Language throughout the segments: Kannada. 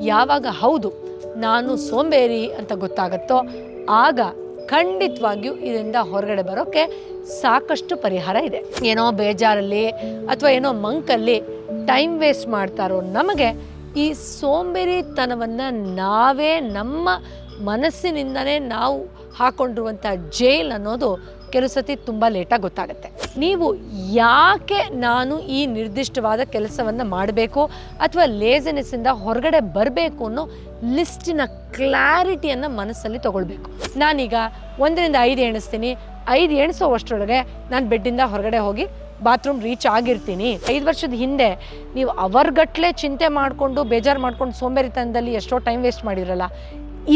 ಯಾವಾಗ ಹೌದು, ನಾನು ಸೋಂಬೇರಿ ಅಂತ ಗೊತ್ತಾಗುತ್ತೋ, ಆಗ ಖಂಡಿತವಾಗಿಯೂ ಇದರಿಂದ ಹೊರಗಡೆ ಬರೋಕ್ಕೆ ಸಾಕಷ್ಟು ಪರಿಹಾರ ಇದೆ. ಏನೋ ಬೇಜಾರಲ್ಲಿ ಅಥವಾ ಏನೋ ಮಂಕಲ್ಲಿ ಟೈಮ್ ವೇಸ್ಟ್ ಮಾಡ್ತಾರೋ ನಮಗೆ ಈ ಸೋಂಬೇರಿತನವನ್ನು ನಾವೇ ನಮ್ಮ ಮನಸ್ಸಿನಿಂದನೇ ನಾವು ಹಾಕೊಂಡಿರುವಂಥ ಜೈಲ್ ಅನ್ನೋದು ಕೆಲವು ಸತಿ ತುಂಬ ಲೇಟಾಗಿ ಗೊತ್ತಾಗುತ್ತೆ. ನೀವು ಯಾಕೆ ನಾನು ಈ ನಿರ್ದಿಷ್ಟವಾದ ಕೆಲಸವನ್ನು ಮಾಡಬೇಕು ಅಥವಾ ಲೇಸಿನೆಸ್ಸಿಂದ ಹೊರಗಡೆ ಬರಬೇಕು ಅನ್ನೋ ಲಿಸ್ಟಿನ ಕ್ಲಾರಿಟಿಯನ್ನು ಮನಸ್ಸಲ್ಲಿ ತಗೊಳ್ಬೇಕು. ನಾನೀಗ ಒಂದರಿಂದ ಐದು ಎಣಿಸ್ತೀನಿ. ಐದು ಎಣಿಸೋವಷ್ಟರೊಳಗೆ ನಾನು ಬೆಡ್ಡಿಂದ ಹೊರಗಡೆ ಹೋಗಿ ಬಾತ್ರೂಮ್ ರೀಚ್ ಆಗಿರ್ತೀನಿ. ಐದು ವರ್ಷದ ಹಿಂದೆ ನೀವು ಅವರ್ಗಟ್ಲೆ ಚಿಂತೆ ಮಾಡಿಕೊಂಡು, ಬೇಜಾರು ಮಾಡ್ಕೊಂಡು ಸೋಂಬೇರಿತನದಲ್ಲಿ ಎಷ್ಟೋ ಟೈಮ್ ವೇಸ್ಟ್ ಮಾಡಿರಲ್ಲ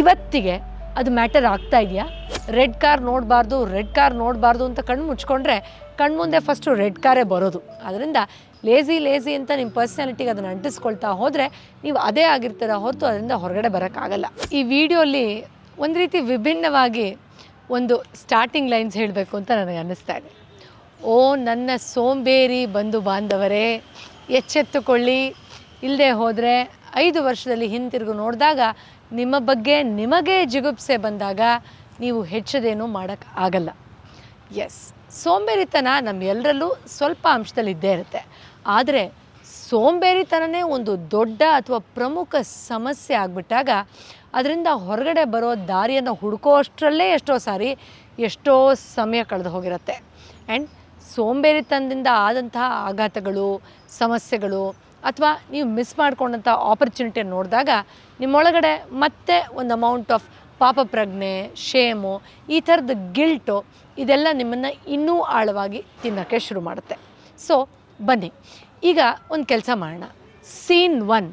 ಇವತ್ತಿಗೆ ಅದು ಮ್ಯಾಟರ್ ಆಗ್ತಾ ಇದೆಯಾ? ರೆಡ್ ಕಾರ್ ನೋಡಬಾರ್ದು ರೆಡ್ ಕಾರ್ ನೋಡಬಾರ್ದು ಅಂತ ಕಣ್ಣು ಮುಚ್ಕೊಂಡ್ರೆ ಕಣ್ಮುಂದೆ ಫಸ್ಟು ರೆಡ್ ಕಾರೇ ಬರೋದು. ಅದರಿಂದ ಲೇಜಿ ಲೇಜಿ ಅಂತ ನಿಮ್ಮ ಪರ್ಸ್ನಾಲಿಟಿಗೆ ಅದನ್ನು ಅಂಟಿಸ್ಕೊಳ್ತಾ ಹೋದರೆ ನೀವು ಅದೇ ಆಗಿರ್ತೀರ ಹೊರತು ಅದರಿಂದ ಹೊರಗಡೆ ಬರೋಕ್ಕಾಗಲ್ಲ. ಈ ವಿಡಿಯೋಲಿ ಒಂದು ರೀತಿ ವಿಭಿನ್ನವಾಗಿ ಒಂದು ಸ್ಟಾರ್ಟಿಂಗ್ ಲೈನ್ಸ್ ಹೇಳಬೇಕು ಅಂತ ನನಗೆ ಅನ್ನಿಸ್ತಾ ಇದೆ. ಓ, ನನ್ನ ಸೋಂಬೇರಿ ಬಂಧು ಬಾಂಧವರೇ, ಎಚ್ಚೆತ್ತುಕೊಳ್ಳಿ. ಇಲ್ಲದೆ ಹೋದರೆ ಐದು ವರ್ಷದಲ್ಲಿ ಹಿಂತಿರುಗು ನೋಡಿದಾಗ ನಿಮ್ಮ ಬಗ್ಗೆ ನಿಮಗೆ ಜಿಗುಪ್ಸೆ ಬಂದಾಗ ನೀವು ಹೆಚ್ಚದೇನು ಮಾಡೋಕ್ಕೆ ಆಗಲ್ಲ. ಎಸ್ ಸೋಂಬೇರಿತನ ನಮ್ಮೆಲ್ಲರಲ್ಲೂ ಸ್ವಲ್ಪ ಅಂಶದಲ್ಲಿ ಇದ್ದೇ ಇರುತ್ತೆ. ಆದರೆ ಸೋಂಬೇರಿತನನೇ ಒಂದು ದೊಡ್ಡ ಅಥವಾ ಪ್ರಮುಖ ಸಮಸ್ಯೆ ಆಗಿಬಿಟ್ಟಾಗ ಅದರಿಂದ ಹೊರಗಡೆ ಬರೋ ದಾರಿಯನ್ನು ಹುಡುಕೋ ಅಷ್ಟರಲ್ಲೇ ಎಷ್ಟೋ ಸಾರಿ ಎಷ್ಟೋ ಸಮಯ ಕಳೆದು ಹೋಗಿರುತ್ತೆ. ಆ್ಯಂಡ್ ಸೋಂಬೇರಿತನದಿಂದ ಆದಂತಹ ಆಘಾತಗಳು, ಸಮಸ್ಯೆಗಳು ಅಥವಾ ನೀವು ಮಿಸ್ ಮಾಡ್ಕೊಂಡಂಥ ಆಪರ್ಚುನಿಟಿಯನ್ನು ನೋಡಿದಾಗ ನಿಮ್ಮೊಳಗಡೆ ಮತ್ತೆ ಒಂದು ಅಮೌಂಟ್ ಆಫ್ ಪಾಪ ಪ್ರಜ್ಞೆ ಶೇಮು ಈ ಥರದ ಗಿಲ್ಟು ಇದೆಲ್ಲ ನಿಮ್ಮನ್ನು ಇನ್ನೂ ಆಳವಾಗಿ ತಿನ್ನೋಕ್ಕೆ ಶುರು ಮಾಡುತ್ತೆ. ಸೊ ಬನ್ನಿ. ಈಗ ಒಂದು ಕೆಲಸ ಮಾಡೋಣ. ಸೀನ್ ಒನ್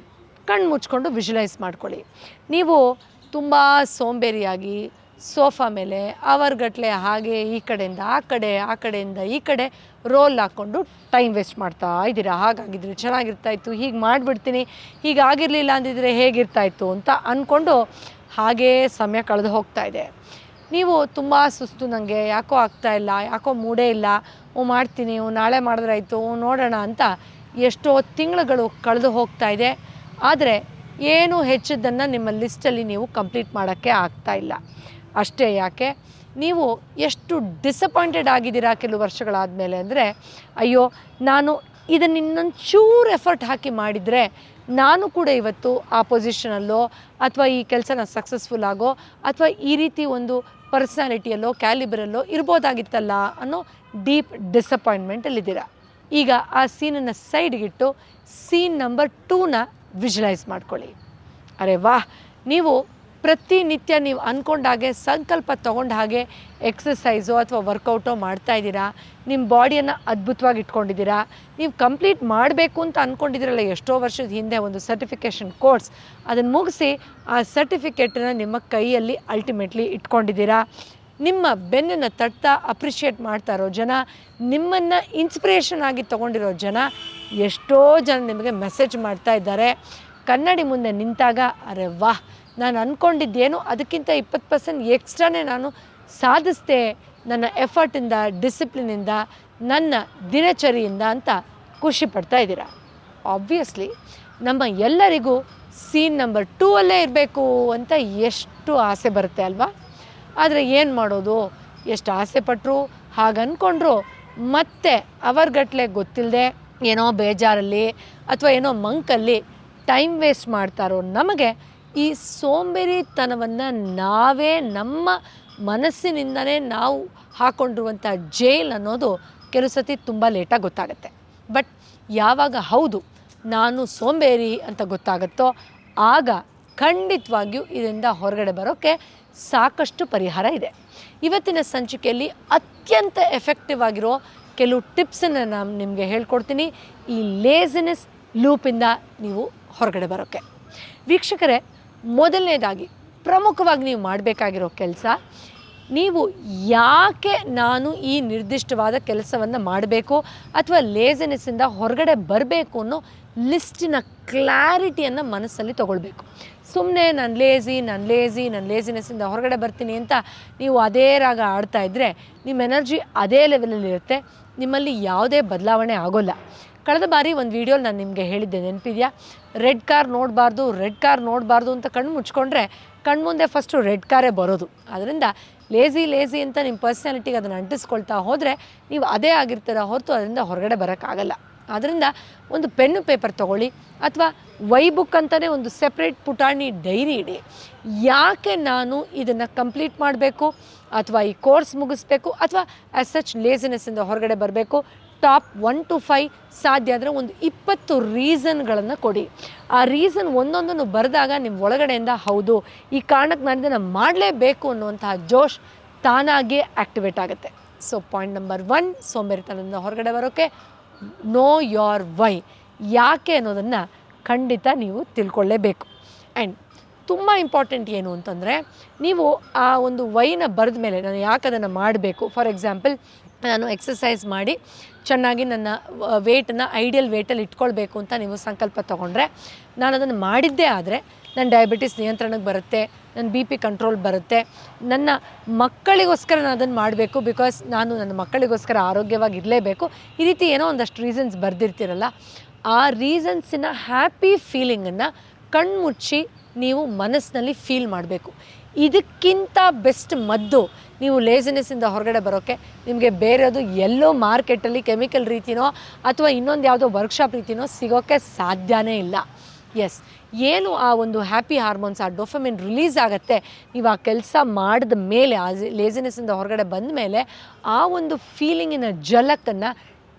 ಕಣ್ಣು ಮುಚ್ಕೊಂಡು ವಿಜುವಲೈಸ್ ಮಾಡ್ಕೊಳ್ಳಿ. ನೀವು ತುಂಬ ಸೋಂಬೇರಿಯಾಗಿ ಸೋಫಾ ಮೇಲೆ ಅವರ್ಗಟ್ಲೆ ಹಾಗೆ ಈ ಕಡೆಯಿಂದ, ಆ ಕಡೆ, ಆ ಕಡೆಯಿಂದ, ಈ ಕಡೆ ರೋಲ್ ಹಾಕ್ಕೊಂಡು ಟೈಮ್ ವೇಸ್ಟ್ ಮಾಡ್ತಾ ಇದ್ದೀರಾ? ಹಾಗಾಗಿದ್ರೆ ಚೆನ್ನಾಗಿರ್ತಾಯಿತ್ತು ಹೀಗೆ ಮಾಡಿಬಿಡ್ತೀನಿ ಹೀಗಾಗಿರಲಿಲ್ಲ ಅಂದಿದ್ರೆ ಹೇಗಿರ್ತಾಯಿತ್ತು ಅಂತ ಅಂದ್ಕೊಂಡು ಹಾಗೇ ಸಮಯ ಕಳೆದು ಹೋಗ್ತಾ ಇದೆ. ನೀವು ತುಂಬ ಸುಸ್ತು ನನಗೆ ಯಾಕೋ ಆಗ್ತಾ ಇಲ್ಲ, ಯಾಕೋ ಮೂಡೇ ಇಲ್ಲ ಓ ಮಾಡ್ತೀನಿ ಓ ನಾಳೆ ಮಾಡಿದ್ರಾಯ್ತು, ಹ್ಞೂ ನೋಡೋಣ ಅಂತ ಎಷ್ಟೋ ತಿಂಗಳುಗಳು ಕಳೆದು ಹೋಗ್ತಾ ಇದೆ. ಆದರೆ ಏನು ಹೆಚ್ಚಿದ್ದನ್ನು ನಿಮ್ಮ ಲಿಸ್ಟಲ್ಲಿ ನೀವು ಕಂಪ್ಲೀಟ್ ಮಾಡೋಕ್ಕೆ ಇಲ್ಲ. ಅಷ್ಟೇ ಯಾಕೆ? ನೀವು ಎಷ್ಟು ಡಿಸಪಾಯಿಂಟೆಡ್ ಆಗಿದ್ದೀರಾ ಕೆಲವು ವರ್ಷಗಳಾದ ಮೇಲೆ ಅಂದರೆ, ಅಯ್ಯೋ, ನಾನು ಇದನ್ನು ಇನ್ನೊಂದು ಚೂರು ಎಫರ್ಟ್ ಹಾಕಿ ಮಾಡಿದರೆ ನಾನು ಕೂಡ ಇವತ್ತು ಆ ಪೊಸಿಷನಲ್ಲೋ ಅಥವಾ ಈ ಕೆಲಸನ ಸಕ್ಸಸ್ಫುಲ್ ಆಗೋ, ಅಥವಾ ಈ ರೀತಿ ಒಂದು ಪರ್ಸ್ನಾಲಿಟಿಯಲ್ಲೋ ಕ್ಯಾಲಿಬರಲ್ಲೋ ಇರ್ಬೋದಾಗಿತ್ತಲ್ಲ ಅನ್ನೋ ಡೀಪ್ ಡಿಸಪಾಯಿಂಟ್ಮೆಂಟಲ್ಲಿದ್ದೀರಾ ಈಗ ಆ ಸೀನನ್ನು ಸೈಡ್ಗಿಟ್ಟು ಸೀನ್ ನಂಬರ್ ಟೂನ ವಿಜುಲೈಸ್ ಮಾಡ್ಕೊಳ್ಳಿ. ಅರೆ ವಾಹ್! ನೀವು ಪ್ರತಿನಿತ್ಯ ನೀವು ಅಂದ್ಕೊಂಡಾಗೆ ಸಂಕಲ್ಪ ತಗೊಂಡ ಹಾಗೆ ಎಕ್ಸಸೈಸು ಅಥವಾ ವರ್ಕೌಟೋ ಮಾಡ್ತಾ ಇದ್ದೀರಾ? ನಿಮ್ಮ ಬಾಡಿಯನ್ನು ಅದ್ಭುತವಾಗಿ ಇಟ್ಕೊಂಡಿದ್ದೀರಾ? ನೀವು ಕಂಪ್ಲೀಟ್ ಮಾಡಬೇಕು ಅಂತ ಅಂದ್ಕೊಂಡಿದ್ದೀರಲ್ಲ, ಎಷ್ಟೋ ವರ್ಷದ ಹಿಂದೆ ಒಂದು ಸರ್ಟಿಫಿಕೇಷನ್ ಕೋರ್ಸ್ ಅದನ್ನು ಮುಗಿಸಿ ಆ ಸರ್ಟಿಫಿಕೇಟನ್ನು ನಿಮ್ಮ ಕೈಯಲ್ಲಿ ಅಲ್ಟಿಮೇಟ್ಲಿ ಇಟ್ಕೊಂಡಿದ್ದೀರಾ? ನಿಮ್ಮ ಬೆನ್ನನ್ನು ತಟ್ತಾ ಅಪ್ರಿಷಿಯೇಟ್ ಮಾಡ್ತಾ ಇರೋ ಜನ, ನಿಮ್ಮನ್ನು ಇನ್ಸ್ಪಿರೇಷನ್ ಆಗಿ ತೊಗೊಂಡಿರೋ ಜನ, ಎಷ್ಟೋ ಜನ ನಿಮಗೆ ಮೆಸೇಜ್ ಮಾಡ್ತಾ ಇದ್ದಾರೆ. ಕನ್ನಡಿ ಮುಂದೆ ನಿಂತಾಗ, ಅರೆ ವಾಹ್! ನಾನು ಅಂದ್ಕೊಂಡಿದ್ದೇನು ಅದಕ್ಕಿಂತ ಇಪ್ಪತ್ತು ಪರ್ಸೆಂಟ್ ಎಕ್ಸ್ಟ್ರಾನೇ ನಾನು ಸಾಧಿಸ್ದೆ ನನ್ನ ಎಫರ್ಟಿಂದ ಡಿಸಿಪ್ಲಿನಿಂದ ನನ್ನ ದಿನಚರಿಯಿಂದ ಅಂತ ಖುಷಿ ಪಡ್ತಾ ಇದ್ದೀರಾ? ಆಬ್ವಿಯಸ್ಲಿ ನಮ್ಮ ಎಲ್ಲರಿಗೂ ಸೀನ್ ನಂಬರ್ ಟೂ ಅಲ್ಲೇ ಇರಬೇಕು ಅಂತ ಎಷ್ಟು ಆಸೆ ಬರುತ್ತೆ ಅಲ್ವಾ? ಆದರೆ ಏನು ಮಾಡೋದು? ಎಷ್ಟು ಆಸೆ ಪಟ್ಟರು ಹಾಗೆ ಅಂದ್ಕೊಂಡ್ರು ಮತ್ತೆ ಅವರ್ಗಟ್ಲೆ ಗೊತ್ತಿಲ್ಲದೆ ಏನೋ ಬೇಜಾರಲ್ಲಿ ಅಥವಾ ಏನೋ ಮಂಕಲ್ಲಿ ಟೈಮ್ ವೇಸ್ಟ್ ಮಾಡ್ತಾರೋ ನಮಗೆ ಈ ಸೋಂಬೇರಿತನವನ್ನು ನಾವೇ ನಮ್ಮ ಮನಸ್ಸಿನಿಂದಲೇ ನಾವು ಹಾಕ್ಕೊಂಡಿರುವಂಥ ಜೈಲ್ ಅನ್ನೋದು ಕೆಲವು ಸತಿ ತುಂಬ ಲೇಟಾಗಿ ಗೊತ್ತಾಗುತ್ತೆ. ಬಟ್ ಯಾವಾಗ ಹೌದು, ನಾನು ಸೋಂಬೇರಿ ಅಂತ ಗೊತ್ತಾಗುತ್ತೋ, ಆಗ ಖಂಡಿತವಾಗಿಯೂ ಇದರಿಂದ ಹೊರಗಡೆ ಬರೋಕ್ಕೆ ಸಾಕಷ್ಟು ಪರಿಹಾರ ಇದೆ. ಇವತ್ತಿನ ಸಂಚಿಕೆಯಲ್ಲಿ ಅತ್ಯಂತ ಎಫೆಕ್ಟಿವ್ ಆಗಿರೋ ಕೆಲವು ಟಿಪ್ಸನ್ನು ನಾನು ನಿಮಗೆ ಹೇಳ್ಕೊಡ್ತೀನಿ. ಈ ಲೇಸಿನೆಸ್ ಲೂಪಿಂದ ನೀವು ಹೊರಗಡೆ ಬರೋಕ್ಕೆ ವೀಕ್ಷಕರೇ ಮೊದಲನೇದಾಗಿ, ಪ್ರಮುಖವಾಗಿ ನೀವು ಮಾಡಬೇಕಾಗಿರೋ ಕೆಲಸ, ನೀವು ಯಾಕೆ ನಾನು ಈ ನಿರ್ದಿಷ್ಟವಾದ ಕೆಲಸವನ್ನು ಮಾಡಬೇಕು ಅಥವಾ ಲೇಸನೆಸ್ಸಿಂದ ಹೊರಗಡೆ ಬರಬೇಕು ಅನ್ನೋ ಲಿಸ್ಟಿನ ಕ್ಲಾರಿಟಿಯನ್ನು ಮನಸ್ಸಲ್ಲಿ ತೊಗೊಳ್ಬೇಕು. ಸುಮ್ಮನೆ ನಾನು ಲೇಸಿ ನಾನು ಲೇಸಿ ನಾನು ಲೇಸಿನೆಸ್ಸಿಂದ ಹೊರಗಡೆ ಬರ್ತೀನಿ ಅಂತ ನೀವು ಅದೇ ರಾಗ ಆಡ್ತಾ ಇದ್ದರೆ ನಿಮ್ಮ ಎನರ್ಜಿ ಅದೇ ಲೆವೆಲಲ್ಲಿರುತ್ತೆ ನಿಮ್ಮಲ್ಲಿ ಯಾವುದೇ ಬದಲಾವಣೆ ಆಗೋಲ್ಲ. ಕಳೆದ ಬಾರಿ ಒಂದು ವಿಡಿಯೋಲಿ ನಾನು ನಿಮಗೆ ಹೇಳಿದ್ದೆ, ನೆನಪಿದೆಯಾ? ರೆಡ್ ಕಾರ್ ನೋಡಬಾರ್ದು, ರೆಡ್ ಕಾರ್ ನೋಡಬಾರ್ದು ಅಂತ ಕಣ್ಣು ಮುಚ್ಕೊಂಡ್ರೆ ಕಣ್ಮುಂದೆ ಫಸ್ಟು ರೆಡ್ ಕಾರೇ ಬರೋದು. ಅದರಿಂದ ಲೇಜಿ ಲೇಜಿ ಅಂತ ನಿಮ್ಮ ಪರ್ಸ್ನಾಲಿಟಿಗೆ ಅದನ್ನು ಅಂಟಿಸ್ಕೊಳ್ತಾ ಹೋದರೆ ನೀವು ಅದೇ ಆಗಿರ್ತೀರ ಹೊರತು ಅದರಿಂದ ಹೊರಗಡೆ ಬರೋಕ್ಕಾಗಲ್ಲ. ಆದ್ದರಿಂದ ಒಂದು ಪೆನ್ನು ಪೇಪರ್ ತೊಗೊಳ್ಳಿ ಅಥವಾ ವೈ ಬುಕ್ ಅಂತಲೇ ಒಂದು ಸೆಪ್ರೇಟ್ ಪುಟಾಣಿ ಡೈರಿ ಇಡಿ. ಯಾಕೆ ನಾನು ಇದನ್ನು ಕಂಪ್ಲೀಟ್ ಮಾಡಬೇಕು? ಅಥವಾ ಈ ಕೋರ್ಸ್ ಮುಗಿಸ್ಬೇಕು? ಅಥವಾ ಆಸ್ ಸಚ್ ಲೇಸಿನೆಸ್ಸಿಂದ ಹೊರಗಡೆ ಬರಬೇಕು? ಟಾಪ್ ಒನ್ ಟು ಫೈ ಸಾಧ್ಯ ಆದರೆ ಒಂದು ಇಪ್ಪತ್ತು ರೀಸನ್ಗಳನ್ನು ಕೊಡಿ. ಆ ರೀಸನ್ ಒಂದೊಂದನ್ನು ಬರೆದಾಗ ನಿಮ್ಮ ಒಳಗಡೆಯಿಂದ, ಹೌದು, ಈ ಕಾರಣಕ್ಕೆ ನಾನು ಇದನ್ನು ಮಾಡಲೇಬೇಕು ಅನ್ನುವಂತಹ ಜೋಶ್ ತಾನಾಗಿಯೇ ಆ್ಯಕ್ಟಿವೇಟ್ ಆಗುತ್ತೆ. ಸೊ ಪಾಯಿಂಟ್ ನಂಬರ್ ಒನ್ ಸೋಂಬೇರಿತನದಿಂದ ಹೊರಗಡೆ ಬರೋಕ್ಕೆ ನೋ ಯೋರ್ ವೈ ಯಾಕೆ ಅನ್ನೋದನ್ನು ಖಂಡಿತ ನೀವು ತಿಳ್ಕೊಳ್ಳೇಬೇಕು. ಆ್ಯಂಡ್ ತುಂಬ ಇಂಪಾರ್ಟೆಂಟ್ ಏನು ಅಂತಂದರೆ, ನೀವು ಆ ಒಂದು ವೈನ ಬರೆದ ಮೇಲೆ ನಾನು ಯಾಕೆ ಅದನ್ನು ಮಾಡಬೇಕು? ಫಾರ್ ಎಕ್ಸಾಂಪಲ್ ನಾನು ಎಕ್ಸಸೈಸ್ ಮಾಡಿ ಚೆನ್ನಾಗಿ ನನ್ನ ವೇಟನ್ನು ಐಡಿಯಲ್ ವೇಟಲ್ಲಿ ಇಟ್ಕೊಳ್ಬೇಕು ಅಂತ ನೀವು ಸಂಕಲ್ಪ ತೊಗೊಂಡ್ರೆ ನಾನು ಅದನ್ನು ಮಾಡಿದ್ದೇ ಆದರೆ ನನ್ನ ಡಯಾಬಿಟಿಸ್ ನಿಯಂತ್ರಣಕ್ಕೆ ಬರುತ್ತೆ ನನ್ನ ಬಿ ಪಿ ಕಂಟ್ರೋಲ್ ಬರುತ್ತೆ, ನನ್ನ ಮಕ್ಕಳಿಗೋಸ್ಕರ ನಾನು ಅದನ್ನು ಮಾಡಬೇಕು ಬಿಕಾಸ್ ನಾನು ನನ್ನ ಮಕ್ಕಳಿಗೋಸ್ಕರ ಆರೋಗ್ಯವಾಗಿ ಇರಲೇಬೇಕು. ಈ ರೀತಿ ಏನೋ ಒಂದಷ್ಟು ರೀಸನ್ಸ್ ಬರೆದಿರ್ತೀರಲ್ಲ, ಆ ರೀಸನ್ಸಿನ ಹ್ಯಾಪಿ ಫೀಲಿಂಗನ್ನು ಕಣ್ಮುಚ್ಚಿ ನೀವು ಮನಸ್ಸಿನಲ್ಲಿ ಫೀಲ್ ಮಾಡಬೇಕು. ಇದಕ್ಕಿಂತ ಬೆಸ್ಟ್ ಮದ್ದು ನೀವು ಲೇಸಿನೆಸ್ಸಿಂದ ಹೊರಗಡೆ ಬರೋಕ್ಕೆ ನಿಮಗೆ ಬೇರೆದು ಎಲ್ಲೋ ಮಾರ್ಕೆಟಲ್ಲಿ ಕೆಮಿಕಲ್ ರೀತಿನೋ ಅಥವಾ ಇನ್ನೊಂದು ಯಾವುದೋ ವರ್ಕ್ಶಾಪ್ ರೀತಿನೋ ಸಿಗೋಕ್ಕೆ ಸಾಧ್ಯನೇ ಇಲ್ಲ. ಎಸ್ ಏನು ಆ ಒಂದು ಹ್ಯಾಪಿ ಹಾರ್ಮೋನ್ಸ್ ಆ ಡೊಫಮಿನ್ ರಿಲೀಸ್ ಆಗುತ್ತೆ, ನೀವು ಆ ಕೆಲಸ ಮಾಡಿದ ಮೇಲೆ, ಆ ಲೇಸಿನೆಸ್ಸಿಂದ ಹೊರಗಡೆ ಬಂದ ಮೇಲೆ ಆ ಒಂದು ಫೀಲಿಂಗಿನ ಜಲಕ್ಕನ್ನು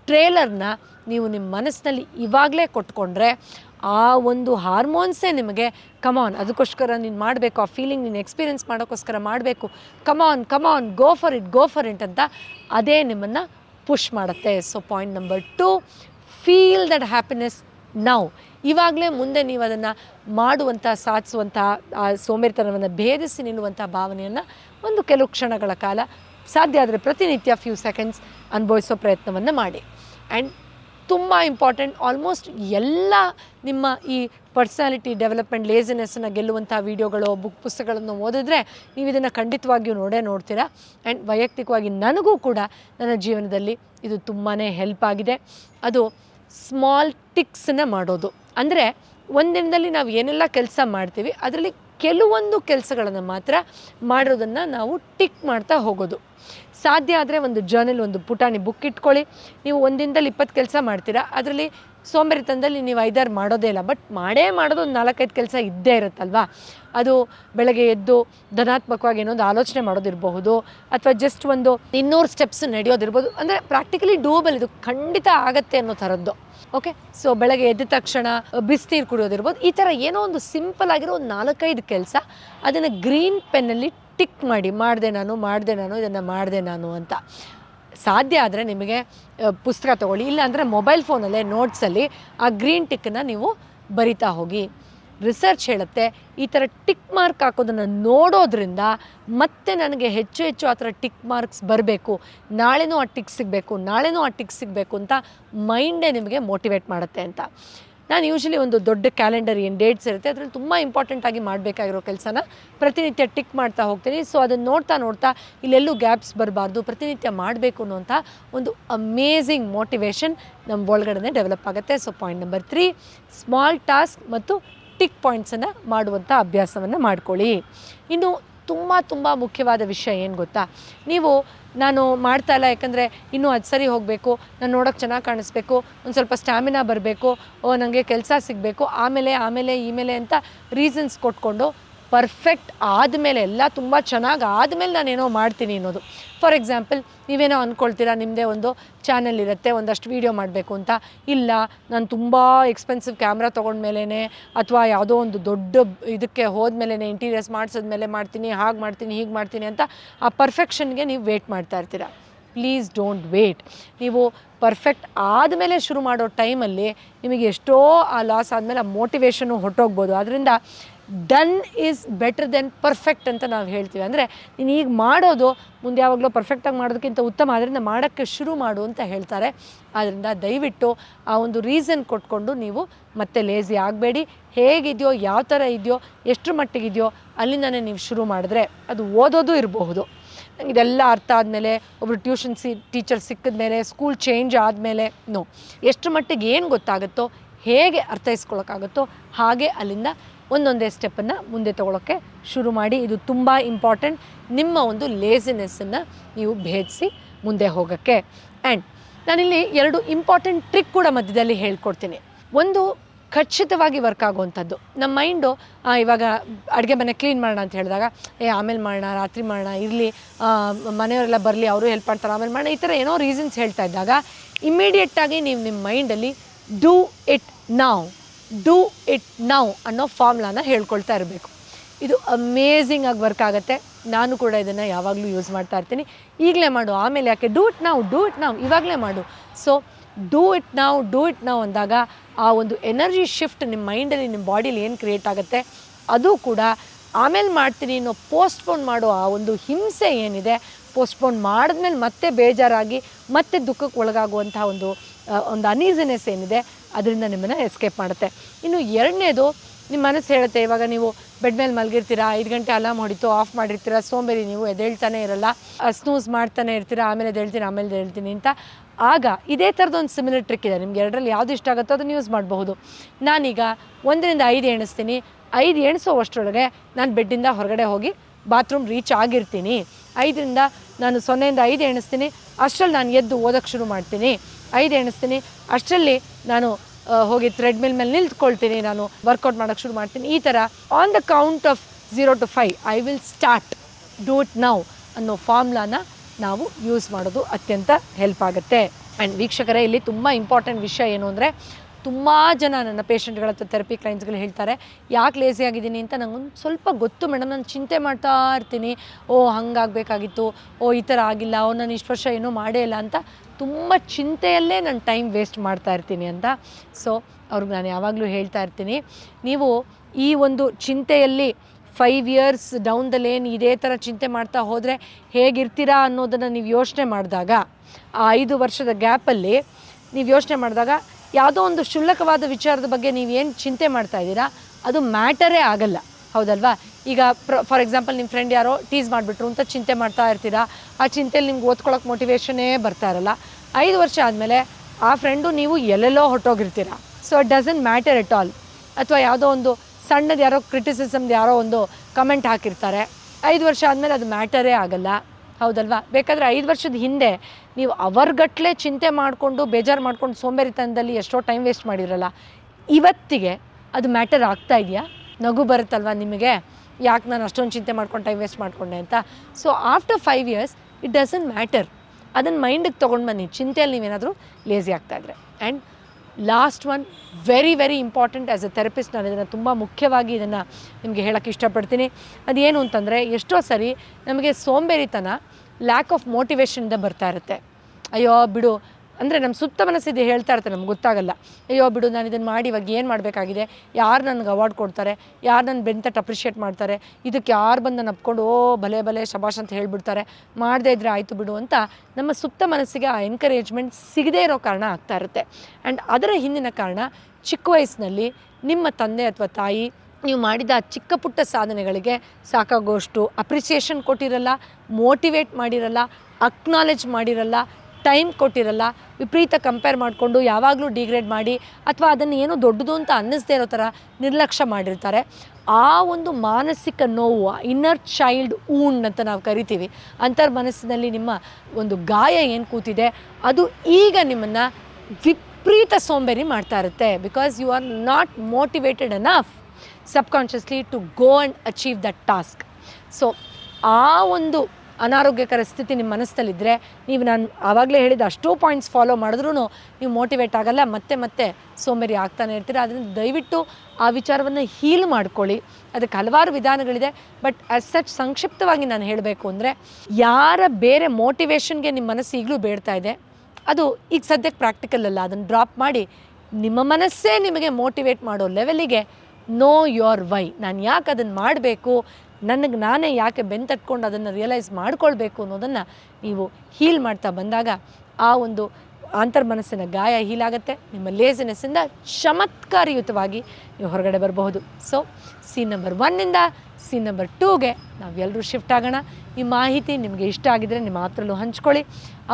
ಟ್ರೇಲರ್ನ ನೀವು ನಿಮ್ಮ ಮನಸ್ಸಿನಲ್ಲಿ ಇವಾಗಲೇ ಕೊಟ್ಕೊಂಡ್ರೆ ಆ ಒಂದು ಹಾರ್ಮೋನ್ಸೇ ನಿಮಗೆ ಕಮಾನ್ ಅದಕ್ಕೋಸ್ಕರ ನೀನು ಮಾಡಬೇಕು, ಆ ಫೀಲಿಂಗ್ ನೀನು ಎಕ್ಸ್ಪೀರಿಯೆನ್ಸ್ ಮಾಡೋಕ್ಕೋಸ್ಕರ ಮಾಡಬೇಕು come on come on go for it go for it ಅಂತ ಅದೇ ನಿಮ್ಮನ್ನು ಪುಷ್ ಮಾಡುತ್ತೆ. So point number two feel that happiness now ಇವಾಗಲೇ ಮುಂದೆ ನೀವು ಅದನ್ನು ಮಾಡುವಂಥ ಸಾಧಿಸುವಂಥ ಆ ಸೋಮೇರಿತನವನ್ನು ಭೇದಿಸಿ ನಿಲ್ಲುವಂಥ ಭಾವನೆಯನ್ನು ಒಂದು ಕೆಲವು ಕ್ಷಣಗಳ ಕಾಲ, ಸಾಧ್ಯ ಆದರೆ ಪ್ರತಿನಿತ್ಯ ಫ್ಯೂ ಸೆಕೆಂಡ್ಸ್ ಅನುಭವಿಸೋ ಪ್ರಯತ್ನವನ್ನು ಮಾಡಿ. ಆ್ಯಂಡ್ ತುಂಬ ಇಂಪಾರ್ಟೆಂಟ್ ಆಲ್ಮೋಸ್ಟ್ ಎಲ್ಲ ನಿಮ್ಮ ಈ ಪರ್ಸನಾಲಿಟಿ ಡೆವಲಪ್ಮೆಂಟ್ ಲೇಸಿನೆಸ್ಸನ್ನು ಗೆಲ್ಲುವಂಥ ವೀಡಿಯೋಗಳು ಬುಕ್ ಪುಸ್ತಕಗಳನ್ನು ಓದಿದ್ರೆ ನೀವು ಇದನ್ನು ಖಂಡಿತವಾಗಿಯೂ ನೋಡೇ ನೋಡ್ತೀರಾ. ಆ್ಯಂಡ್ ವೈಯಕ್ತಿಕವಾಗಿ ನನಗೂ ಕೂಡ ನನ್ನ ಜೀವನದಲ್ಲಿ ಇದು ತುಂಬಾ ಹೆಲ್ಪ್ ಆಗಿದೆ. ಅದು ಸ್ಮಾಲ್ ಟಿಕ್ಸನ್ನ ಮಾಡೋದು. ಅಂದರೆ ಒಂದಿನದಲ್ಲಿ ನಾವು ಏನೆಲ್ಲ ಕೆಲಸ ಮಾಡ್ತೀವಿ, ಅದರಲ್ಲಿ ಕೆಲವೊಂದು ಕೆಲಸಗಳನ್ನು ಮಾತ್ರ ಮಾಡೋದನ್ನು ನಾವು ಟಿಕ್ ಮಾಡ್ತಾ ಹೋಗೋದು. ಸಾಧ್ಯ ಆದರೆ ಒಂದು ಜರ್ನಲ್ ಒಂದು ಪುಟಾಣಿ ಬುಕ್ ಇಟ್ಕೊಳ್ಳಿ. ನೀವು ಒಂದಿನದಲ್ಲಿ ಇಪ್ಪತ್ತು ಕೆಲಸ ಮಾಡ್ತೀರಾ, ಅದರಲ್ಲಿ ಸೋಂಬೇರಿತನದಲ್ಲಿ ನೀವು ಐದಾರು ಮಾಡೋದೇ ಇಲ್ಲ ಬಟ್ ಮಾಡೇ ಮಾಡೋದು ಒಂದು ನಾಲ್ಕೈದು ಕೆಲಸ ಇದ್ದೇ ಇರುತ್ತಲ್ವಾ? ಅದು ಬೆಳಗ್ಗೆ ಎದ್ದು ಧನಾತ್ಮಕವಾಗಿ ಏನೊಂದು ಆಲೋಚನೆ ಮಾಡೋದಿರಬಹುದು, ಅಥವಾ ಜಸ್ಟ್ ಒಂದು ಇನ್ನೂರು ಸ್ಟೆಪ್ಸ್ ನಡೆಯೋದಿರ್ಬೋದು. ಅಂದರೆ ಪ್ರಾಕ್ಟಿಕಲಿ ಡೂಬಲ್ ಇದು, ಖಂಡಿತ ಆಗತ್ತೆ ಅನ್ನೋ ಥರದ್ದು. ಓಕೆ ಸೊ ಬೆಳಗ್ಗೆ ಎದ್ದ ತಕ್ಷಣ ಬಿಸಿನೀರು ಕುಡಿಯೋದಿರ್ಬೋದು. ಈ ಥರ ಏನೋ ಒಂದು ಸಿಂಪಲ್ ಆಗಿರೋ ಒಂದು ನಾಲ್ಕೈದು ಕೆಲಸ, ಅದನ್ನು ಗ್ರೀನ್ ಪೆನ್ನಲ್ಲಿ ಟಿಕ್ ಮಾಡಿ, ಮಾಡಿದೆ ನಾನು ಮಾಡಿದೆ ನಾನು, ಇದನ್ನು ಮಾಡಿದೆ ನಾನು ಅಂತ. ಸಾಧ್ಯ ಆದರೆ ನಿಮಗೆ ಪುಸ್ತಕ ತೊಗೊಳ್ಳಿ. ಇಲ್ಲಾಂದರೆ ಮೊಬೈಲ್ ಫೋನಲ್ಲೇ ನೋಟ್ಸಲ್ಲಿ ಆ ಗ್ರೀನ್ ಟಿಕ್ಕನ್ನು ನೀವು ಬರಿತಾ ಹೋಗಿ. ರಿಸರ್ಚ್ ಹೇಳುತ್ತೆ, ಈ ಥರ ಟಿಕ್ ಮಾರ್ಕ್ ಹಾಕೋದನ್ನು ನೋಡೋದ್ರಿಂದ ಮತ್ತೆ ನನಗೆ ಹೆಚ್ಚು ಹೆಚ್ಚು ಆ ಥರ ಟಿಕ್ ಮಾರ್ಕ್ಸ್ ಬರಬೇಕು. ನಾಳೆನೂ ಆ ಟಿಕ್ ಸಿಗಬೇಕು, ನಾಳೆನೂ ಆ ಟಿಕ್ ಸಿಗಬೇಕು ಅಂತ ಮೈಂಡೇ ನಿಮಗೆ ಮೋಟಿವೇಟ್ ಮಾಡುತ್ತೆ ಅಂತ. ನಾನು ಯೂಶಲಿ ಒಂದು ದೊಡ್ಡ ಕ್ಯಾಲೆಂಡರ್ ಏನು ಡೇಟ್ಸ್ ಇರುತ್ತೆ, ಅದರಲ್ಲಿ ತುಂಬ ಇಂಪಾರ್ಟೆಂಟ್ ಆಗಿ ಮಾಡಬೇಕಾಗಿರೋ ಕೆಲಸನ ಪ್ರತಿನಿತ್ಯ ಟಿಕ್ ಮಾಡ್ತಾ ಹೋಗ್ತೀನಿ. ಸೊ ಅದನ್ನು ನೋಡ್ತಾ ನೋಡ್ತಾ ಇಲ್ಲೆಲ್ಲೂ ಗ್ಯಾಪ್ಸ್ ಬರಬಾರ್ದು, ಪ್ರತಿನಿತ್ಯ ಮಾಡಬೇಕು ಅನ್ನುವಂಥ ಒಂದು ಅಮೇಝಿಂಗ್ ಮೋಟಿವೇಶನ್ ನಮ್ಮ ಒಳಗಡೆ ಡೆವಲಪ್ ಆಗುತ್ತೆ. So point number three small task ಮತ್ತು ಟಿಕ್ ಪಾಯಿಂಟ್ಸನ್ನು ಮಾಡುವಂಥ ಅಭ್ಯಾಸವನ್ನು ಮಾಡ್ಕೊಳ್ಳಿ. ಇನ್ನು ತುಂಬ ತುಂಬ ಮುಖ್ಯವಾದ ವಿಷಯ ಏನು ಗೊತ್ತಾ? ನೀವು ನಾನು ಮಾಡ್ತಾ ಇಲ್ಲ, ಯಾಕಂದರೆ ಇನ್ನೂ ಅದು ಸರಿ ಹೋಗಬೇಕು, ನಾನು ನೋಡೋಕೆ ಚೆನ್ನಾಗಿ ಕಾಣಿಸ್ಬೇಕು, ಒಂದು ಸ್ವಲ್ಪ ಸ್ಟ್ಯಾಮಿನಾ ಬರಬೇಕು, ಓ ನನಗೆ ಕೆಲಸ ಸಿಗಬೇಕು, ಆಮೇಲೆ ಆಮೇಲೆ ಈಮೇಲೆ ಅಂತ ರೀಸನ್ಸ್ ಕೊಟ್ಕೊಂಡು ಪರ್ಫೆಕ್ಟ್ ಆದಮೇಲೆ, ಎಲ್ಲ ತುಂಬ ಚೆನ್ನಾಗಿ ಆದಮೇಲೆ ನಾನೇನೋ ಮಾಡ್ತೀನಿ ಅನ್ನೋದು. ಫಾರ್ ಎಕ್ಸಾಂಪಲ್ ನೀವೇನೋ ಅಂದ್ಕೊಳ್ತೀರಾ ನಿಮ್ಮದೇ ಒಂದು ಚಾನಲ್ ಇರುತ್ತೆ, ಒಂದಷ್ಟು ವೀಡಿಯೋ ಮಾಡಬೇಕು ಅಂತ. ಇಲ್ಲ, ನಾನು ತುಂಬ ಎಕ್ಸ್ಪೆನ್ಸಿವ್ ಕ್ಯಾಮ್ರಾ ತೊಗೊಂಡ್ಮೇಲೇ ಅಥವಾ ಯಾವುದೋ ಒಂದು ದೊಡ್ಡ ಇದಕ್ಕೆ ಹೋದ್ಮೇಲೆ ಇಂಟೀರಿಯರ್ಸ್ ಮಾಡಿಸಿದ್ಮೇಲೆ ಮಾಡ್ತೀನಿ, ಹಾಗೆ ಮಾಡ್ತೀನಿ, ಹೀಗೆ ಮಾಡ್ತೀನಿ ಅಂತ, ಆ ಪರ್ಫೆಕ್ಷನ್ಗೆ ನೀವು ವೇಟ್ ಮಾಡ್ತಾ ಇರ್ತೀರ. ಪ್ಲೀಸ್ ಡೋಂಟ್ ವೇಟ್ ನೀವು ಪರ್ಫೆಕ್ಟ್ ಆದಮೇಲೆ ಶುರು ಮಾಡೋ ಟೈಮಲ್ಲಿ ನಿಮಗೆ ಎಷ್ಟೋ ಆ ಲಾಸ್ ಆದಮೇಲೆ ಆ ಮೋಟಿವೇಶನು ಹೊಟ್ಟೋಗ್ಬೋದು ಅದರಿಂದ done is better than perfect ಅಂತ ನಾವು ಹೇಳ್ತೀವಿ. ಅಂದರೆ ನೀನು ಈಗ ಮಾಡೋದು ಮುಂದೆ ಯಾವಾಗಲೂ ಪರ್ಫೆಕ್ಟಾಗಿ ಮಾಡೋದಕ್ಕಿಂತ ಉತ್ತಮ ಅದರಿಂದ ಮಾಡೋಕ್ಕೆ ಶುರು ಮಾಡು ಅಂತ ಹೇಳ್ತಾರೆ. ಆದ್ದರಿಂದ ದಯವಿಟ್ಟು ಆ ಒಂದು ರೀಸನ್ ಕೊಟ್ಕೊಂಡು ನೀವು ಮತ್ತೆ ಲೇಸಿ ಆಗಬೇಡಿ. ಹೇಗಿದೆಯೋ, ಯಾವ ಥರ ಇದೆಯೋ, ಎಷ್ಟರ ಮಟ್ಟಿಗಿದೆಯೋ, ಅಲ್ಲಿಂದನೇ ನೀವು ಶುರು ಮಾಡಿದ್ರೆ ಅದು ಓದೋದು ಇರಬಹುದು. ಇದೆಲ್ಲ ಅರ್ಥ ಆದಮೇಲೆ ಒಬ್ಬರು ಟ್ಯೂಷನ್ ಸಿ ಟೀಚರ್ ಸಿಕ್ಕಿದ ಮೇಲೆ ಸ್ಕೂಲ್ ಚೇಂಜ್ ಆದಮೇಲೆ ನೋ ಎಷ್ಟು ಮಟ್ಟಿಗೆ ಏನು ಗೊತ್ತಾಗುತ್ತೋ, ಹೇಗೆ ಅರ್ಥೈಸ್ಕೊಳ್ಳೋಕ್ಕಾಗುತ್ತೋ ಹಾಗೆ ಅಲ್ಲಿಂದ ಒಂದೊಂದೇ ಸ್ಟೆಪ್ಪನ್ನು ಮುಂದೆ ತಗೊಳ್ಳೋಕ್ಕೆ ಶುರು ಮಾಡಿ. ಇದು ತುಂಬ ಇಂಪಾರ್ಟೆಂಟ್. ನಿಮ್ಮ ಒಂದು ಲೇಸಿನೆಸ್ಸನ್ನು ನೀವು ಭೇದಿಸಿ ಮುಂದೆ ಹೋಗೋಕ್ಕೆ. ಆ್ಯಂಡ್ ನಾನಿಲ್ಲಿ ಎರಡು ಇಂಪಾರ್ಟೆಂಟ್ ಟ್ರಿಕ್ ಕೂಡ ಮಧ್ಯದಲ್ಲಿ ಹೇಳ್ಕೊಡ್ತೀನಿ. ಒಂದು ಖಚಿತವಾಗಿ ವರ್ಕ್ ಆಗುವಂಥದ್ದು. ನಮ್ಮ ಮೈಂಡು ಇವಾಗ ಅಡುಗೆ ಮನೆ ಕ್ಲೀನ್ ಮಾಡೋಣ ಅಂತ ಹೇಳಿದಾಗ, ಏ, ಆಮೇಲೆ ಮಾಡೋಣ, ರಾತ್ರಿ ಮಾಡೋಣ, ಇರಲಿ ಮನೆಯವರೆಲ್ಲ ಬರಲಿ, ಅವರು ಹೆಲ್ಪ್ ಮಾಡ್ತಾರೆ, ಆಮೇಲೆ ಮಾಡೋಣ, ಈ ಥರ ಏನೋ ರೀಸನ್ಸ್ ಹೇಳ್ತಾ ಇದ್ದಾಗ ಇಮ್ಮಿಡಿಯೇಟಾಗಿ ನೀವು ನಿಮ್ಮ ಮೈಂಡಲ್ಲಿ do it now do it now ಅನ್ನೋ ಫಾರ್ಮ್ಲಾನ ಹೇಳ್ಕೊಳ್ತಾ ಇರಬೇಕು. ಇದು ಅಮೇಝಿಂಗ್ ಆಗಿ ವರ್ಕ್ ಆಗುತ್ತೆ. ನಾನು ಕೂಡ ಇದನ್ನು ಯಾವಾಗಲೂ ಯೂಸ್ ಮಾಡ್ತಾ ಇರ್ತೀನಿ. ಈಗಲೇ ಮಾಡು, ಆಮೇಲೆ ಯಾಕೆ do it now do it now ಇವಾಗಲೇ ಮಾಡು. So do it now do it now ಅಂದಾಗ ಆ ಒಂದು ಎನರ್ಜಿ ಶಿಫ್ಟ್ ನಿಮ್ಮ ಮೈಂಡಲ್ಲಿ ನಿಮ್ಮ ಬಾಡಿಲಿ ಏನು ಕ್ರಿಯೇಟ್ ಆಗುತ್ತೆ, ಅದು ಕೂಡ ಆಮೇಲೆ ಮಾಡ್ತೀನಿ ಅನ್ನೋ ಪೋಸ್ಟ್ಪೋನ್ ಮಾಡೋ ಆ ಒಂದು ಹಿಂಸೆ ಏನಿದೆ, ಪೋಸ್ಟ್ಪೋನ್ ಮಾಡಿದ್ಮೇಲೆ ಮತ್ತೆ ಬೇಜಾರಾಗಿ, ಮತ್ತೆ ದುಃಖಕ್ಕೆ ಒಳಗಾಗುವಂಥ ಒಂದು ಒಂದು ಅನೀಸಿನೆಸ್ ಏನಿದೆ ಅದರಿಂದ ನಿಮ್ಮನ್ನು ಎಸ್ಕೇಪ್ ಮಾಡುತ್ತೆ. ಇನ್ನು ಎರಡನೇದು ನಿಮ್ಮ ಮನಸ್ಸು ಹೇಳುತ್ತೆ, ಇವಾಗ ನೀವು ಬೆಡ್ ಮೇಲೆ ಮಲಗಿರ್ತೀರಾ, ಐದು ಗಂಟೆ ಅಲಾರ್ಮ್ ಹೊಡಿತು ಆಫ್ ಮಾಡಿರ್ತೀರಾ, ಸೋಂಬೇರಿ ನೀವು ಎದ್ದೇಳ್ತಾನೆ ಇರಲ್ಲ ಸ್ನೂಸ್ ಮಾಡ್ತಾನೆ ಇರ್ತೀರಾ, ಆಮೇಲೆ ಎದ್ದೇಳ್ತೀನಿ ಆಮೇಲೆ ಎದ್ದೇಳ್ತೀನಿ ಅಂತ. ಆಗ ಇದೇ ಥರದ್ದು ಒಂದು ಸಿಮಿಲರ್ ಟ್ರಿಕ್ ಇದೆ, ನಿಮ್ಗೆ ಎರಡರಲ್ಲಿ ಯಾವ್ದು ಇಷ್ಟ ಆಗುತ್ತೋ ಅದನ್ನು ಯೂಸ್ ಮಾಡಬಹುದು. ನಾನೀಗ ಒಂದರಿಂದ ಐದು ಎಣಿಸ್ತೀನಿ, ಐದು ಎಣಿಸೋ ಅಷ್ಟರೊಳಗೆ ನಾನು ಬೆಡ್ಡಿಂದ ಹೊರಗಡೆ ಹೋಗಿ ಬಾತ್ರೂಮ್ ರೀಚ್ ಆಗಿರ್ತೀನಿ. ಐದರಿಂದ ನಾನು ಸೊನ್ನೆಯಿಂದ ಐದು ಎಣಿಸ್ತೀನಿ, ಅಷ್ಟರಲ್ಲಿ ನಾನು ಎದ್ದು ಓದೋಕ್ಕೆ ಶುರು ಮಾಡ್ತೀನಿ. ಐದು ಎಣಿಸ್ತೀನಿ. ಅಷ್ಟರಲ್ಲಿ ನಾನು ಹೋಗಿ ಥ್ರೆಡ್ಮಿಲ್ ಮೇಲೆ ನಿಂತ್ಕೊಳ್ತೀನಿ ನಾನು ವರ್ಕೌಟ್ ಮಾಡೋಕ್ಕೆ ಶುರು ಮಾಡ್ತೀನಿ. ಈ ಥರ on the count of zero to five I will start do it now ಅನ್ನೋ ಫಾರ್ಮ್ಲಾನ ನಾವು ಯೂಸ್ ಮಾಡೋದು ಅತ್ಯಂತ ಹೆಲ್ಪ್ ಆಗುತ್ತೆ. ಆ್ಯಂಡ್ ವೀಕ್ಷಕರೇ, ಇಲ್ಲಿ ತುಂಬ ಇಂಪಾರ್ಟೆಂಟ್ ವಿಷಯ ಏನು ಅಂದರೆ ತುಂಬ ಜನ ನನ್ನ ಪೇಷಂಟ್ಗಳ ಹತ್ರ ಥೆರಪಿ ಕ್ಲೈಂಟ್ಸ್ಗಳು ಹೇಳ್ತಾರೆ, ಯಾಕೆ ಲೇಸಿ ಆಗಿದ್ದೀನಿ ಅಂತ ನಂಗೊಂದು ಸ್ವಲ್ಪ ಗೊತ್ತು ಮೇಡಮ್ ನಾನು ಚಿಂತೆ ಮಾಡ್ತಾ ಇರ್ತೀನಿ. ಓ, ಹಂಗಾಗಬೇಕಾಗಿತ್ತು. ಓ, ಈ ಥರ ಆಗಿಲ್ಲ. ಓ, ನಾನು ಇಷ್ಟು ವರ್ಷ ಏನೂ ಮಾಡೇ ಇಲ್ಲ ಅಂತ ತುಂಬ ಚಿಂತೆಯಲ್ಲೇ ನಾನು ಟೈಮ್ ವೇಸ್ಟ್ ಮಾಡ್ತಾ ಇರ್ತೀನಿ ಅಂತ. ಸೊ ಅವ್ರಿಗೆ ನಾನು ಯಾವಾಗಲೂ ಹೇಳ್ತಾ ಇರ್ತೀನಿ. ನೀವು ಈ ಒಂದು ಚಿಂತೆಯಲ್ಲಿ five years down the lane ಇದೇ ಥರ ಚಿಂತೆ ಮಾಡ್ತಾ ಹೋದರೆ ಹೇಗಿರ್ತೀರಾ ಅನ್ನೋದನ್ನು ನೀವು ಯೋಚನೆ ಮಾಡಿದಾಗ, ಆ ಐದು ವರ್ಷದ ಗ್ಯಾಪಲ್ಲಿ ನೀವು ಯೋಚನೆ ಮಾಡಿದಾಗ ಯಾವುದೋ ಒಂದು ಕ್ಷುಲ್ಲಕವಾದ ವಿಚಾರದ ಬಗ್ಗೆ ನೀವೇನು ಚಿಂತೆ ಮಾಡ್ತಾ ಇದ್ದೀರಾ? ಅದು ಮ್ಯಾಟರೇ ಆಗಲ್ಲ. ಹೌದಲ್ವಾ? ಈಗ ಪ್ರ, ಫಾರ್ ಎಕ್ಸಾಂಪಲ್ ನಿಮ್ಮ ಫ್ರೆಂಡ್ ಯಾರೋ ಟೀಸ್ ಮಾಡಿಬಿಟ್ರು ಅಂತ ಚಿಂತೆ ಮಾಡ್ತಾ ಇರ್ತೀರಾ? ಆ ಚಿಂತೆಯಲ್ಲಿ ನಿಮ್ಗೆ ಓದ್ಕೊಳ್ಳೋಕೆ ಮೋಟಿವೇಶನೇ ಬರ್ತಾ ಇರಲ್ಲ. ಐದು ವರ್ಷ ಆದಮೇಲೆ ಆ ಫ್ರೆಂಡು ನೀವು ಎಲ್ಲೆಲ್ಲೋ ಹೊಟ್ಟೋಗಿರ್ತೀರಾ so it doesn't matter at all ಅಥವಾ ಯಾವುದೋ ಒಂದು ಸಣ್ಣದು ಯಾರೋ ಕ್ರಿಟಿಸಿಸಮ್ದು ಯಾರೋ ಒಂದು ಕಮೆಂಟ್ ಹಾಕಿರ್ತಾರೆ. ಐದು ವರ್ಷ ಆದಮೇಲೆ ಅದು ಮ್ಯಾಟರೇ ಆಗಲ್ಲ. ಹೌದಲ್ವಾ? ಬೇಕಾದರೆ ಐದು ವರ್ಷದ ಹಿಂದೆ ನೀವು ಅವರ್ಗಟ್ಲೆ ಚಿಂತೆ ಮಾಡಿಕೊಂಡು, ಬೇಜಾರು ಮಾಡ್ಕೊಂಡು ಸೋಂಬೇರಿತನದಲ್ಲಿ ಎಷ್ಟೋ ಟೈಮ್ ವೇಸ್ಟ್ ಮಾಡಿರಲ್ಲ ಇವತ್ತಿಗೆ ಅದು ಮ್ಯಾಟರ್ ಆಗ್ತಾ ಇದೆಯಾ? ನಗು ಬರುತ್ತಲ್ವಾ ನಿಮಗೆ? ಯಾಕೆ ನಾನು ಅಷ್ಟೊಂದು ಚಿಂತೆ ಮಾಡ್ಕೊಂಡು ಟೈಮ್ ವೇಸ್ಟ್ ಮಾಡಿಕೊಂಡೆ ಅಂತ? So after five years it doesn't matter ಅದನ್ನು ಮೈಂಡಿಗೆ ತೊಗೊಂಡು ಬನ್ನಿ. ಚಿಂತೆಯಲ್ಲಿ ನೀವೇನಾದರೂ lazy ಆಗ್ತಾಯಿದ್ರೆ and last one very very important as a therapist ನಾನು ಇದನ್ನು ತುಂಬ ಮುಖ್ಯವಾಗಿ ಇದನ್ನು ನಿಮಗೆ ಹೇಳೋಕ್ಕೆ ಇಷ್ಟಪಡ್ತೀನಿ. ಅದೇನು ಅಂತಂದರೆ, ಎಷ್ಟೋ ಸರಿ ನಮಗೆ ಸೋಂಬೇರಿತನ ಲ್ಯಾಕ್ ಆಫ್ ಮೋಟಿವೇಶನಿಂದ ಬರ್ತಾ ಇರುತ್ತೆ. ಅಯ್ಯೋ, ಬಿಡು ಅಂದರೆ ನಮ್ಮ ಸುತ್ತ ಮನಸ್ಸಿದೆ ಹೇಳ್ತಾ ಇರ್ತಾರೆ, ನಮ್ಗೆ ಗೊತ್ತಾಗಲ್ಲ. ಅಯ್ಯೋ ಬಿಡು, ನಾನು ಇದನ್ನು ಮಾಡಿ ಇವಾಗ ಏನು ಮಾಡಬೇಕಾಗಿದೆ? ಯಾರು ನನಗೆ ಅವಾರ್ಡ್ ಕೊಡ್ತಾರೆ? ಯಾರು ನನ್ನ ಬೆಂತಟ್ಟು ಅಪ್ರಿಷಿಯೇಟ್ ಮಾಡ್ತಾರೆ? ಇದಕ್ಕೆ ಯಾರು ಬಂದು ನನ್ನ ಅಪ್ಕೊಂಡು, ಓ ಭಲೆ ಭಲೆ ಶಬಾಷ್ ಅಂತ ಹೇಳಿಬಿಡ್ತಾರೆ. ಮಾಡದೇ ಇದ್ದರೆ ಆಯಿತು ಬಿಡು ಅಂತ ನಮ್ಮ ಸುಪ್ತ ಮನಸ್ಸಿಗೆ ಆ ಎನ್ಕರೇಜ್ಮೆಂಟ್ ಸಿಗದೇ ಇರೋ ಕಾರಣ ಆಗ್ತಾ ಇರುತ್ತೆ. ಆ್ಯಂಡ್ ಅದರ ಹಿಂದಿನ ಕಾರಣ ಚಿಕ್ಕ ವಯಸ್ಸಿನಲ್ಲಿ ನಿಮ್ಮ ತಂದೆ ಅಥವಾ ತಾಯಿ ನೀವು ಮಾಡಿದ ಚಿಕ್ಕ ಪುಟ್ಟ ಸಾಧನೆಗಳಿಗೆ ಸಾಕಾಗೋಷ್ಟು ಅಪ್ರಿಸಿಯೇಷನ್ ಕೊಟ್ಟಿರಲ್ಲ ಮೋಟಿವೇಟ್ ಮಾಡಿರಲ್ಲ ಅಕ್ನಾಲೆಜ್ ಮಾಡಿರಲ್ಲ ಟೈಮ್ ಕೊಟ್ಟಿರಲ್ಲ, ವಿಪರೀತ ಕಂಪೇರ್ ಮಾಡಿಕೊಂಡು ಯಾವಾಗಲೂ ಡಿಗ್ರೇಡ್ ಮಾಡಿ ಅಥವಾ ಅದನ್ನು ಏನೋ ದೊಡ್ಡದು ಅಂತ ಅನ್ನಿಸ್ದೇ ಇರೋ ಥರ ನಿರ್ಲಕ್ಷ್ಯ ಮಾಡಿರ್ತಾರೆ. ಆ ಒಂದು ಮಾನಸಿಕ ನೋವು ಇನ್ನರ್ ಚೈಲ್ಡ್ ಊಣ್ ಅಂತ ನಾವು ಕರಿತೀವಿ. ಅಂತರ್ ಮನಸ್ಸಿನಲ್ಲಿ ನಿಮ್ಮ ಒಂದು ಗಾಯ ಏನು ಕೂತಿದೆ, ಅದು ಈಗ ನಿಮ್ಮನ್ನು ವಿಪರೀತ ಸೋಂಬೇರಿ ಮಾಡ್ತಾ ಇರುತ್ತೆ. Because you are not motivated enough subconsciously to go and achieve that task so ಆ ಒಂದು ಅನಾರೋಗ್ಯಕರ ಸ್ಥಿತಿ ನಿಮ್ಮ ಮನಸ್ಸಲ್ಲಿದ್ದರೆ ನೀವು ನಾನು ಆವಾಗಲೇ ಹೇಳಿದ ಅಷ್ಟೋ ಪಾಯಿಂಟ್ಸ್ ಫಾಲೋ ಮಾಡಿದ್ರೂ ನೀವು ಮೋಟಿವೇಟ್ ಆಗಲ್ಲ, ಮತ್ತೆ ಮತ್ತೆ ಸೋಮೇರಿ ಆಗ್ತಾನೆ ಇರ್ತೀರ. ಅದರಿಂದ ದಯವಿಟ್ಟು ಆ ವಿಚಾರವನ್ನು ಹೀಲ್ ಮಾಡ್ಕೊಳ್ಳಿ. ಅದಕ್ಕೆ ಹಲವಾರು ವಿಧಾನಗಳಿದೆ. ಬಟ್ ಆಸ್ ಸಚ್ ಸಂಕ್ಷಿಪ್ತವಾಗಿ ನಾನು ಹೇಳಬೇಕು ಅಂದರೆ, ಯಾರ ಬೇರೆ ಮೋಟಿವೇಶನ್ಗೆ ನಿಮ್ಮ ಮನಸ್ಸು ಈಗಲೂ ಬೇಡ್ತಾ ಇದೆ, ಅದು ಈಗ ಸದ್ಯಕ್ಕೆ ಪ್ರಾಕ್ಟಿಕಲ್ ಅಲ್ಲ. ಅದನ್ನು ಡ್ರಾಪ್ ಮಾಡಿ, ನಿಮ್ಮ ಮನಸ್ಸೇ ನಿಮಗೆ ಮೋಟಿವೇಟ್ ಮಾಡೋ ಲೆವೆಲಿಗೆ ನೋ ಯೋರ್ ವೈ ನಾನು ಯಾಕೆ ಅದನ್ನು ಮಾಡಬೇಕು? ನನಗೆ ನಾನೇ ಯಾಕೆ ಬೆಂತಟ್ಕೊಂಡು ಅದನ್ನು ರಿಯಲೈಸ್ ಮಾಡ್ಕೊಳ್ಬೇಕು ಅನ್ನೋದನ್ನು ನೀವು ಹೀಲ್ ಮಾಡ್ತಾ ಬಂದಾಗ ಆ ಒಂದು ಅಂತರ್ಮನಸ್ಸಿನ ಗಾಯ ಹೀಲಾಗುತ್ತೆ ನಿಮ್ಮ ಲೇಸಿನೆಸ್ಸಿಂದ ಚಮತ್ಕಾರಯುತವಾಗಿ ನೀವು ಹೊರಗಡೆ ಬರಬಹುದು. ಸೊ ಸೀನ್ ನಂಬರ್ ಒನ್ನಿಂದ ಸೀನ್ ನಂಬರ್ ಟೂಗೆ ನಾವೆಲ್ಲರೂ ಶಿಫ್ಟ್ ಆಗೋಣ. ಈ ಮಾಹಿತಿ ನಿಮಗೆ ಇಷ್ಟ ಆಗಿದರೆ ನಿಮ್ಮ ಹತ್ರಲ್ಲೂ ಹಂಚ್ಕೊಳ್ಳಿ.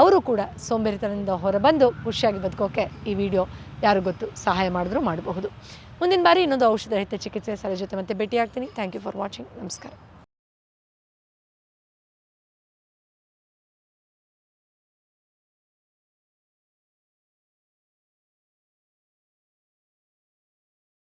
ಅವರು ಕೂಡ ಸೋಂಬೇರಿತನದಿಂದ ಹೊರಬಂದು ಖುಷಿಯಾಗಿ ಬದುಕೋಕೆ ಈ ವಿಡಿಯೋ ಯಾರು ಗೊತ್ತು ಸಹಾಯ ಮಾಡಿದ್ರೂ ಮಾಡಬಹುದು. ಮುಂದಿನ ಬಾರಿ ಇನ್ನೊಂದು ಔಷಧ ರಹಿತ ಚಿಕಿತ್ಸೆ ಸಲಹೆ ಜೊತೆ ಮತ್ತೆ ಭೇಟಿಯಾಗ್ತೀನಿ. ಥ್ಯಾಂಕ್ ಯು ಫಾರ್ ವಾಚಿಂಗ್ ನಮಸ್ಕಾರ.